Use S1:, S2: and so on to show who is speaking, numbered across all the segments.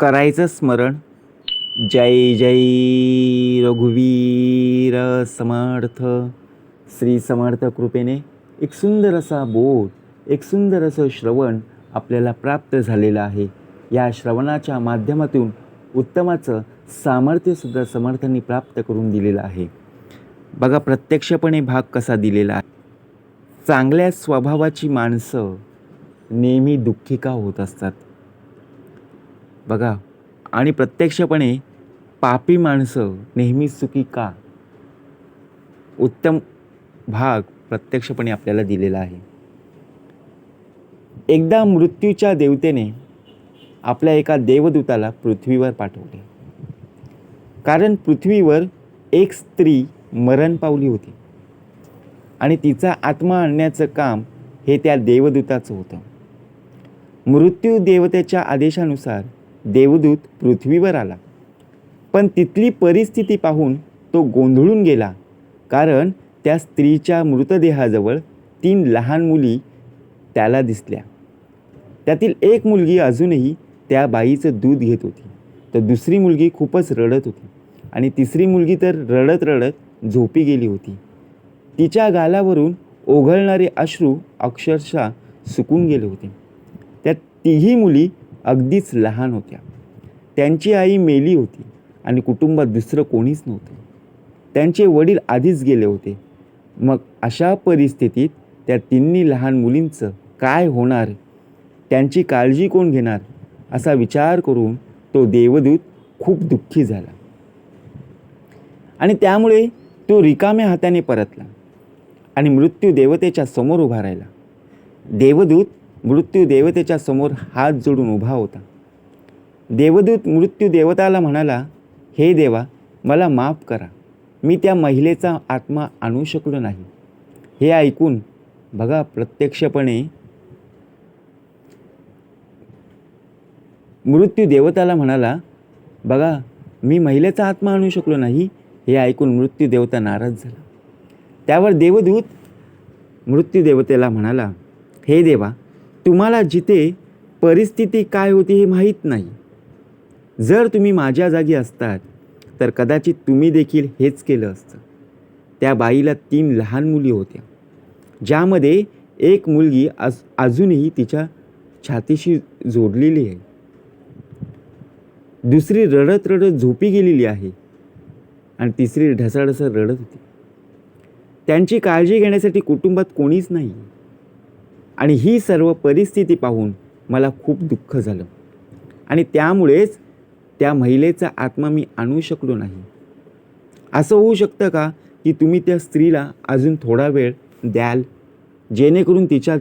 S1: करायचं स्मरण. जय जय रघुवीर समर्थ. श्री समर्थ कृपेने एक सुंदर असा बोध एक सुंदर असं श्रवण आपल्याला प्राप्त झालेलं आहे. या श्रवणाच्या माध्यमातून उत्तमाचं सामर्थ्यसुद्धा समर्थांनी प्राप्त करून दिलेलं आहे. बघा प्रत्यक्षपणे भाग कसा दिलेला आहे. चांगल्या स्वभावाची माणसं नेहमी दुःखी का होत असतात? बघा आणि प्रत्यक्षपणे पापी माणसं नेहमी सुखी का? उत्तम भाग प्रत्यक्षपणे आपल्याला दिलेला आहे. एकदा मृत्यूच्या देवतेने आपल्या एका देवदूताला पृथ्वीवर पाठवले. कारण पृथ्वीवर एक स्त्री मरण पावली होती. आणि तिचा आत्मा आणण्याचं काम हे त्या देवदूताचं होतं. मृत्यू देवतेच्या आदेशानुसार देवदूत पृथ्वीवर आला. पण तिथली परिस्थिती पाहून तो गोंधळून गेला कारण त्या स्त्रीच्या मृतदेहाजवळ तीन लहान मुली त्याला दिसल्या. त्यातील एक मुलगी अजूनही त्या बाईचं दूध घेत होती. तर दुसरी मुलगी खूपच रडत होती. आणि तिसरी मुलगी तर रडत रडत झोपी गेली होती. तिच्या गालावरून ओघळणारे अश्रू अक्षरशः सुकून गेले होते. त्या तिही मुली अगदीच लहान होत्या. त्यांची आई मेली होती आणि कुटुंबात दुसरं कोणीच नव्हतं. त्यांचे वडील आधीच गेले होते. मग अशा परिस्थितीत त्या तिन्ही लहान मुलींचं काय होणार? त्यांची काळजी कोण घेणार? असा विचार करून तो देवदूत खूप दुःखी झाला. आणि त्यामुळे तो रिकाम्या हाताने परतला आणि मृत्यू देवतेच्या समोर उभा राहिला. देवदूत मृत्यू देवतेच्या समोर हात जोडून उभा होता. देवदूत मृत्यू देवताला म्हणाला हे देवा मला माफ करा. मी त्या महिलेचा आत्मा आणू शकलो नाही. हे ऐकून बघा प्रत्यक्षपणे मृत्यू देवताला म्हणाला बघा मी महिलेचा आत्मा आणू शकलो नाही. हे ऐकून मृत्यू देवता नाराज झाला. त्यावर देवदूत मृत्यू देवतेला म्हणाला हे देवा तुम्हाला जिथे परिस्थिती काय होती हे माहीत नाही. जर तुम्ही माझ्या जागी असतात तर कदाचित तुम्ही देखील हेच केलं असतं. त्या बाईला तीन लहान मुली होत्या ज्यामध्ये एक मुलगी आज अजूनही तिच्या छातीशी जोडलेली आहे. दुसरी रडत रडत झोपी गेलेली आहे आणि तिसरी ढसाढसर रडत होती. त्यांची काळजी घेण्यासाठी कुटुंबात कोणीच नाही आणि ही सर्व परिस्थिती पाहून मला खूप दुःख झालं. आणि त्यामुळेच त्या महिलेचा आत्मा मी आणू शकलो नाही. असं होऊ शकतं का की तुम्ही त्या स्त्रीला अजून थोडा वेळ द्याल जेणेकरून तिच्या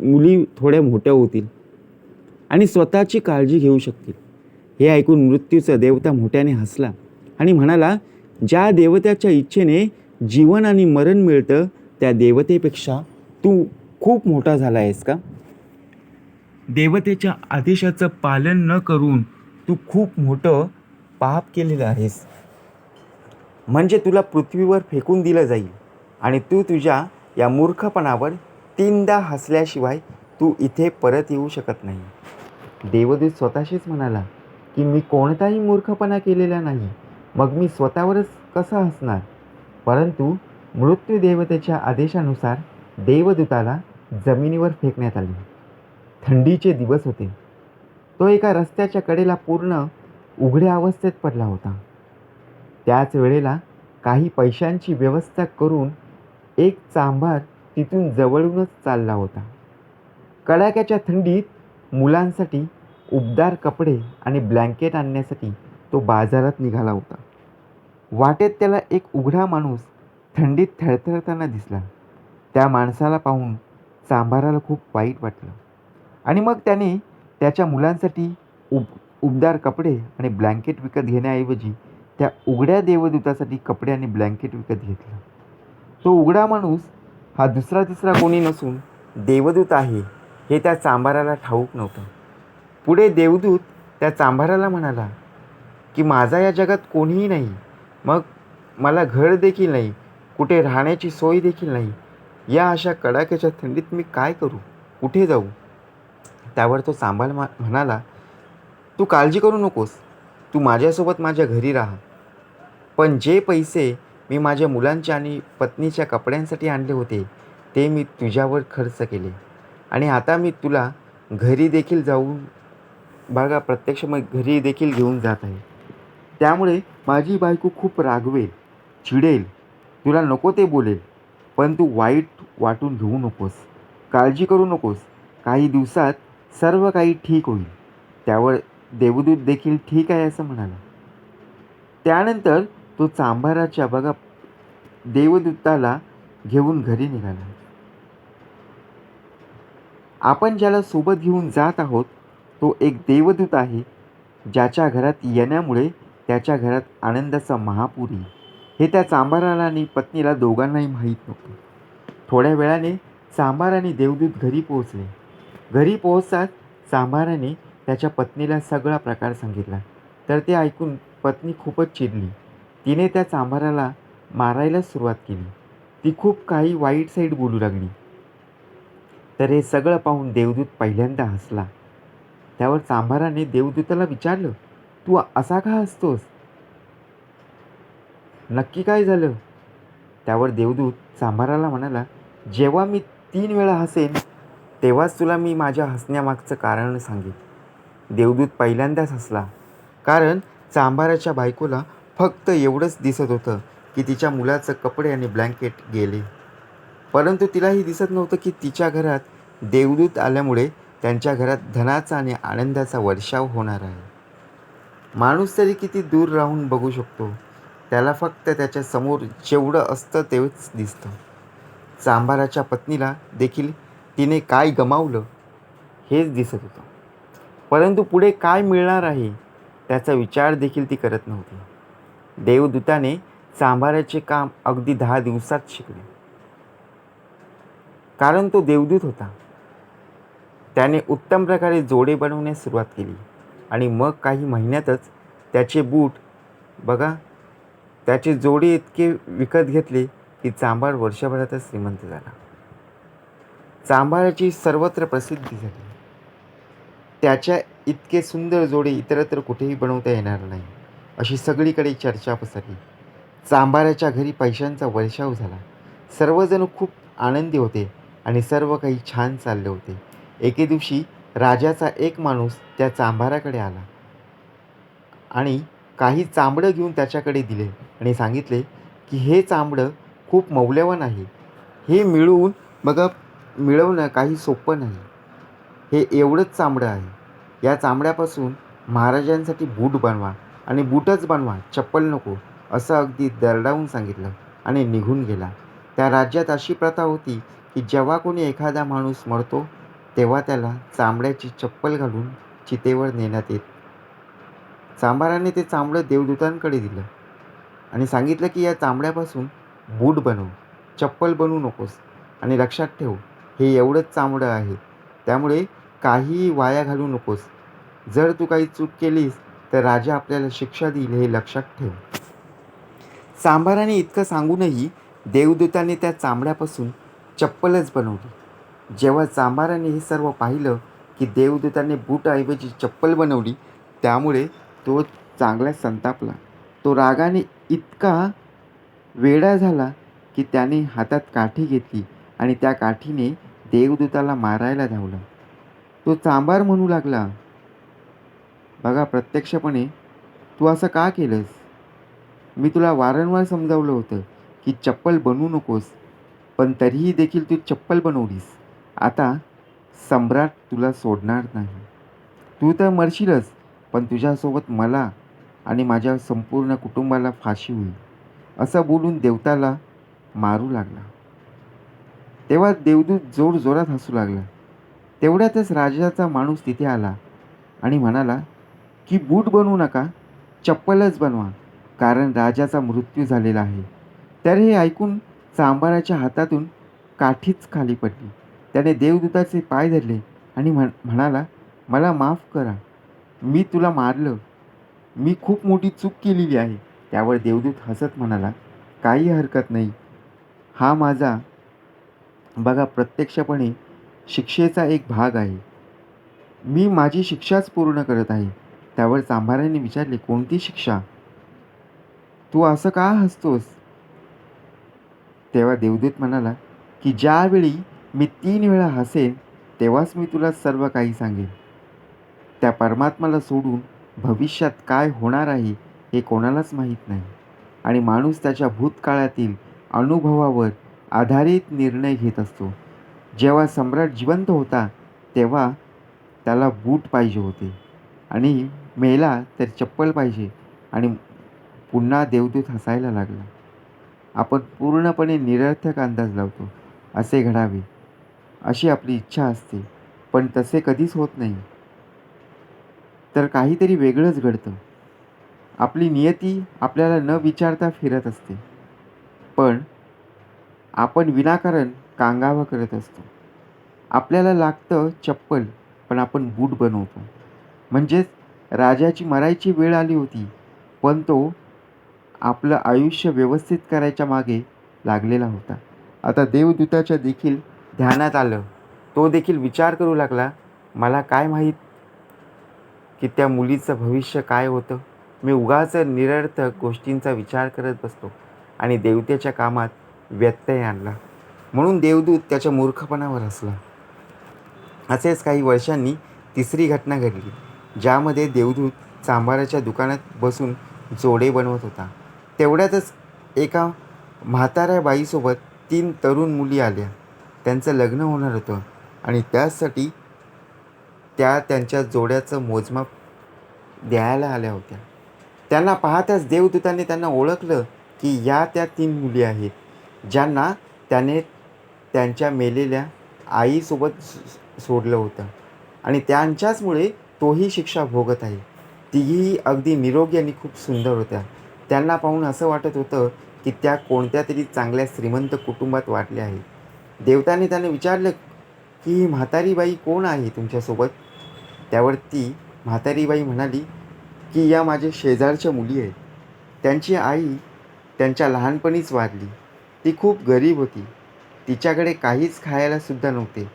S1: मुली थोड्या मोठ्या होतील आणि स्वतःची काळजी घेऊ शकतील? हे ऐकून मृत्यूचा देवता मोठ्याने हसला आणि म्हणाला ज्या देवत्याच्या इच्छेने जीवन आणि मरण मिळतं त्या देवतेपेक्षा तू खूप मोठा झाला आहेस का? देवतेच्या आदेशाचं पालन न करून तू खूप मोठं पाप केलेलं आहेस. म्हणजे तुला पृथ्वीवर फेकून दिलं जाईल आणि तू तुझ्या या मूर्खपणावर तीनदा हसल्याशिवाय तू इथे परत येऊ शकत नाही. देवदूत स्वतःशीच म्हणाला की मी कोणताही मूर्खपणा केलेला नाही. मग मी स्वतःवरच कसा हसणार? परंतु मृत्यू देवतेच्या आदेशानुसार देवदूताला जमिनीवर फेकण्यात आले. थंडीचे दिवस होते. तो एका रस्त्याच्या कडेला पूर्ण उघड्या अवस्थेत पडला होता. त्याच वेळेला काही पैशांची व्यवस्था करून एक चांभार तिथून जवळूनच चालला होता. कडाक्याच्या थंडीत मुलांसाठी उबदार कपडे आणि ब्लँकेट आणण्यासाठी तो बाजारात निघाला होता. वाटेत त्याला एक उघडा माणूस थंडीत थळथळताना दिसला. त्या माणसाला पाहून चांभाराला खूप वाईट वाटलं. आणि मग त्याने त्याच्या मुलांसाठी उब उबदार कपडे आणि ब्लँकेट विकत घेण्याऐवजी त्या उघड्या देवदूतासाठी कपडे आणि ब्लँकेट विकत घेतलं. तो उघडा माणूस हा दुसरा तिसरा कोणी नसून देवदूत आहे हे त्या चांभाराला ठाऊक नव्हतं. पुढे देवदूत त्या चांभाराला म्हणाला की माझा या जगात कोणीही नाही. मग मला घर देखील नाही. कुठे राहण्याची सोय देखील नाही. या अशा कडाक्याच्या थंडीत मी काय करू? कुठे जाऊ? त्यावर तो चांभार मा म्हणाला तू काळजी करू नकोस. तू माझ्यासोबत माझ्या घरी राहा. पण जे पैसे मी माझ्या मुलांच्या आणि पत्नीच्या कपड्यांसाठी आणले होते ते मी तुझ्यावर खर्च केले. आणि आता मी तुला घरी देखील जाऊन बघा प्रत्यक्ष मग घरी देखील घेऊन जात आहे. त्यामुळे माझी बायको खूप रागवेल चिडेल. तुला नको ते बोलेल. पण तू वाईट वाटून घेऊ नकोस. काळजी करू नकोस. काही दिवसात सर्व काही ठीक होईल. त्यावर देवदूत देखील ठीक आहे असं म्हणाला. त्यानंतर तो चांभाराच्या बघा देवदूताला घेऊन घरी निघाला. आपण ज्याला सोबत घेऊन जात आहोत तो एक देवदूत आहे ज्याच्या घरात येण्यामुळे त्याच्या घरात आनंदाचा महापूर येईल. हे त्या चांभाराला आणि पत्नीला दोघांनाही माहीत नव्हतं. थोड्या वेळाने सांबार आणि देवदूत घरी पोहोचले. घरी पोहोचताच सांबाराने त्याच्या पत्नीला सगळा प्रकार सांगितला. तर ते ऐकून पत्नी खूपच चिडली. तिने त्या चांभाराला मारायला सुरुवात केली. ती खूप काही वाईट साईड बोलू लागली. तर हे सगळं पाहून देवदूत पहिल्यांदा हसला. त्यावर चांभाराने देवदूताला विचारलं तू असा का हसतोस? नक्की काय झालं? त्यावर देवदूत चांभाराला म्हणाला जेव्हा मी तीन वेळा हसेन तेव्हाच तुला मी माझ्या हसण्यामागचं कारण सांगेन. देवदूत पहिल्यांदाच हसला कारण चांभाराच्या बायकोला फक्त एवढंच दिसत होतं की तिच्या मुलाचं कपडे आणि ब्लँकेट गेले. परंतु तिलाही दिसत नव्हतं की तिच्या घरात देवदूत आल्यामुळे त्यांच्या घरात धनाचा आणि आनंदाचा वर्षाव होणार आहे. माणूस तरी किती दूर राहून बघू शकतो त्याला फक्त त्याच्यासमोर जेवढं असतं तेच दिसतं. चांभाराच्या पत्नीला देखील तिने काय गमावलं हेच दिसत होतं. परंतु पुढे काय मिळणार आहे त्याचा विचार देखील ती करत नव्हती. देवदूताने चांभाराचे काम अगदी दहा दिवसात शिकले. कारण तो देवदूत होता. त्याने उत्तम प्रकारे जोडे बनवण्यास सुरुवात केली आणि मग काही महिन्यातच त्याचे बूट बघा त्याचे जोडे इतके विकत घेतले की चांभार वर्षभरातच श्रीमंत झाला. चांभाराची सर्वत्र प्रसिद्धी झाली. त्याच्या इतके सुंदर जोडे इतरत्र कुठेही बनवता येणार नाही अशी सगळीकडे चर्चा पसरली. चांभाराच्या घरी पैशांचा वर्षाव झाला. सर्वजण खूप आनंदी होते आणि सर्व काही छान चालले होते. एके दिवशी राजाचा एक माणूस त्या चांभाराकडे आला आणि काही चांबडं घेऊन त्याच्याकडे दिले आणि सांगितले की हे चांबडं खूप मौल्यवान आहे. हे मिळवून बघा मिळवणं काही सोपं नाही. हे एवढंच चांबडं आहे. या चांबड्यापासून महाराजांसाठी बूट बनवा आणि बूटच बनवा चप्पल नको असं अगदी दरडावून सांगितलं आणि निघून गेला. त्या राज्यात अशी प्रथा होती की जेव्हा कोणी एखादा माणूस मरतो तेव्हा त्याला चांबड्याची चप्पल घालून चितेवर नेण्यात येत. चांभाराने ते चांबडं देवदूतांकडे दिलं आणि सांगितलं की या चांबड्यापासून बूट बनव चप्पल बनवू नकोस आणि लक्षात ठेव हे एवढंच चांबडं आहे. त्यामुळे काहीही वाया घालू नकोस. जर तू काही चूक केलीस तर राजा आपल्याला शिक्षा देईल हे लक्षात ठेव. सांभाराने इतकं सांगूनही देवदूताने त्या चांबड्यापासून चप्पलच बनवली. जेव्हा चांभाराने हे सर्व पाहिलं की देवदूताने बूटऐवजी चप्पल बनवली त्यामुळे तो चांगला संतापला. तो रागाने इतका वेडा झाला की त्याने हातात काठी घेतली आणि त्या काठीने देवदूताला मारायला धावला. तो चांबार म्हणू लागला बघा प्रत्यक्षपणे तू असं का केलंस? मी तुला वारंवार समजावलं होतं की चप्पल बनवू नकोस पण तरीही देखील तू चप्पल बनवलीस. आता सम्राट तुला सोडणार नाही. तू तर मरशीलच पण तुझ्यासोबत मला आणि माझ्या संपूर्ण कुटुंबाला फाशी होईल. असं बोलून देवताला मारू लागला. तेव्हा देवदूत जोर जोरात हसू लागला. तेवढ्यातच राजाचा माणूस तिथे आला आणि म्हणाला की बूट बनवू नका चप्पलच बनवा कारण राजाचा मृत्यू झालेला आहे. तर हे ऐकून सांबाराच्या हातातून काठीच खाली पडली. त्याने देवदूताचे पाय धरले आणि म्हण म्हणाला मला माफ करा. मी तुला मारलं. मी खूप मोठी चूक केलेली आहे. त्यावर देवदूत हसत म्हणाला काही हरकत नाही. हा माझा बघा प्रत्यक्षपणे शिक्षेचा एक भाग आहे. मी माझी शिक्षाच पूर्ण करत आहे. त्यावर चांभाराने विचारले कोणती शिक्षा? तू असं का हसतोस? तेव्हा देवदूत म्हणाला की ज्यावेळी मी तीन वेळा हसेन तेव्हाच मी तुला सर्व काही सांगेन. त्या परमात्माला सोडून भविष्यात काय होणार आहे हे कोणालाच माहीत नाही. आणि माणूस त्याच्या भूतकाळातील अनुभवावर आधारित निर्णय घेत असतो. जेव्हा सम्राट जिवंत होता तेव्हा त्याला बूट पाहिजे होते. आणि मेला तर चप्पल पाहिजे आणि पुन्हा देवदूत हसायला लागला. आपण पूर्णपणे निरर्थक अंदाज लावतो असे घडावे. अशी आपली इच्छा असते पण तसे कधीच होत नाही. तर काहीतरी वेगळंच घडतं. आपली नियती आपल्याला न विचारता फिरत असते. पण आपण विनाकारण कांगावा करत असतो. आपल्याला लागतं चप्पल पण आपण बूट बनवतो. म्हणजेच राजाची मरायची वेळ आली होती पण तो आपलं आयुष्य व्यवस्थित करायच्या मागे लागलेला होता. आता देवदूताच्या देखील ध्यानात आलं. तो देखील विचार करू लागला मला काय माहीत की त्या मुलीचं भविष्य काय होतं? मी उगाच निरर्थक गोष्टींचा विचार करत बसतो आणि देवतेच्या कामात व्यत्यय आणला. म्हणून देवदूत त्याच्या मूर्खपणावर हसला. असेच काही वर्षांनी तिसरी घटना घडली ज्यामध्ये देवदूत सांबाराच्या दुकानात बसून जोडे बनवत होता. तेवढ्यातच एका म्हाताऱ्या बाईसोबत तीन तरुण मुली आल्या. त्यांचं लग्न होणार होतं आणि त्यासाठी त्या त्यांच्या जोड्याचं मोजमाप द्यायला आल्या होत्या. त्यांना पाहताच देवदूताने त्यांना ओळखलं की या त्या तीन मुली आहेत ज्यांना त्याने त्यांच्या मेलेल्या आईसोबत सोडलं होतं. आणि त्यांच्याचमुळे तोही शिक्षा भोगत आहे. तिघीही अगदी निरोगी आणि खूप सुंदर होत्या. त्यांना पाहून असं वाटत होतं की त्या कोणत्या तरी चांगल्या श्रीमंत कुटुंबात वाटल्या आहेत. देवताने त्यांना विचारलं की ही म्हातारीबाई कोण आहे तुमच्यासोबत? त्यावर ती म्हातारीबाई म्हणाली की या माझ्या शेजारच्या मुली आहेत. त्यांची आई त्यांच्या लहानपणीच वारली. ती खूप गरीब होती. तिच्याकडे काहीच खायलासुद्धा नव्हते.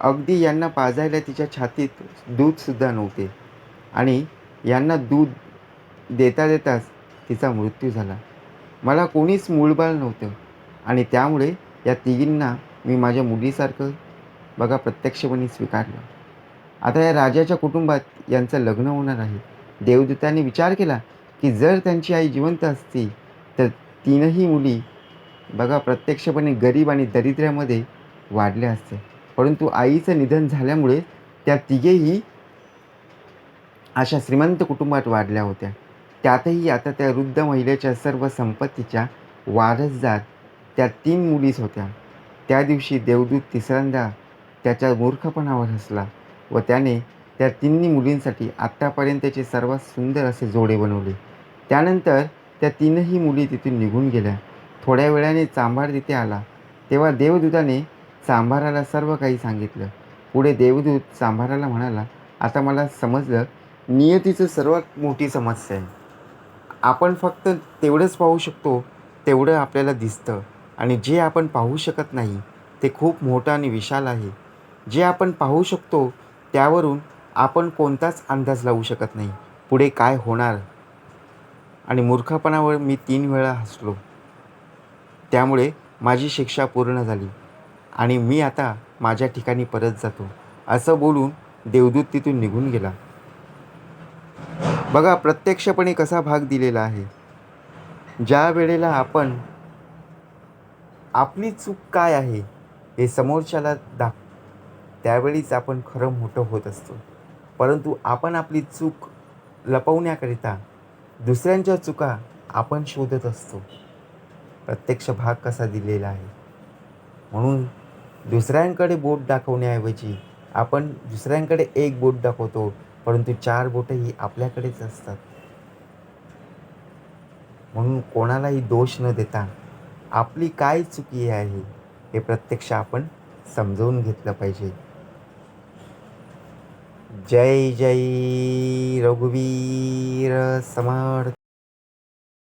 S1: अगदी यांना पाजायला तिच्या छातीत दूधसुद्धा नव्हते. आणि यांना दूध देता देताच तिचा मृत्यू झाला. मला कोणीच मूळबाळ नव्हतं. आणि त्यामुळे या तिघींना मी माझ्या मुलीसारखं बघा प्रत्यक्षपणे स्वीकारलं. आता या राजाच्या कुटुंबात यांचं लग्न होणार आहे. देवदूताने विचार केला की जर त्यांची आई जिवंत असती तर तीनही मुली बघा प्रत्यक्षपणे गरीब आणि दरिद्र्यामध्ये वाढल्या असते. परंतु आईचं निधन झाल्यामुळे त्या तिघेही अशा श्रीमंत कुटुंबात वाढल्या होत्या. त्यातही आता त्या वृद्ध महिलेच्या सर्व संपत्तीच्या वारसदार त्या तीन मुलीच होत्या. त्या दिवशी देवदूत तिसऱ्यांदा त्याच्या मूर्खपणावर हसला व त्याने त्या तिन्ही मुलींसाठी आत्तापर्यंतचे सर्वात सुंदर असे जोडे बनवले. त्यानंतर त्या तीनही मुली तिथून निघून गेल्या. थोड्या वेळाने चांभार तिथे आला. तेव्हा देवदूताने चांभाराला सर्व काही सांगितलं. पुढे देवदूत चांभाराला म्हणाला आता मला समजलं नियतीचं सर्वात मोठी समस्या आहे. आपण फक्त तेवढंच पाहू शकतो तेवढं आपल्याला दिसतं आणि जे आपण पाहू शकत नाही ते खूप मोठं आणि विशाल आहे. जे आपण पाहू शकतो त्यावरून आपण कोणताच अंदाज लावू शकत नाही. पुढे काय होणार? आणि मूर्खपणावर मी तीन वेळा हसलो. त्यामुळे माझी शिक्षा पूर्ण झाली. आणि मी आता माझ्या ठिकाणी परत जातो. असं बोलून देवदूत तिथून निघून गेला. बघा प्रत्यक्षपणे कसा भाग दिलेला आहे. ज्या वेळेला आपण आपली चूक काय आहे हे समोरच्याला दाख त्यावेळीच आपण खरं मोठं होत असतो. परंतु आपण आपली चूक लपवण्याकरिता दुसऱ्यांच्या चुका आपण शोधत असतो. प्रत्यक्ष भाग कसा दिलेला आहे? म्हणून दुसऱ्यांकडे बोट दाखवण्याऐवजी आपण दुसऱ्यांकडे एक बोट दाखवतो परंतु चार बोटं ही आपल्याकडेच असतात. म्हणून कोणालाही दोष न देता आपली काय चुकी आहे हे प्रत्यक्ष आपण समजवून घेतलं पाहिजे. जय जय रघुवीर समर्थ।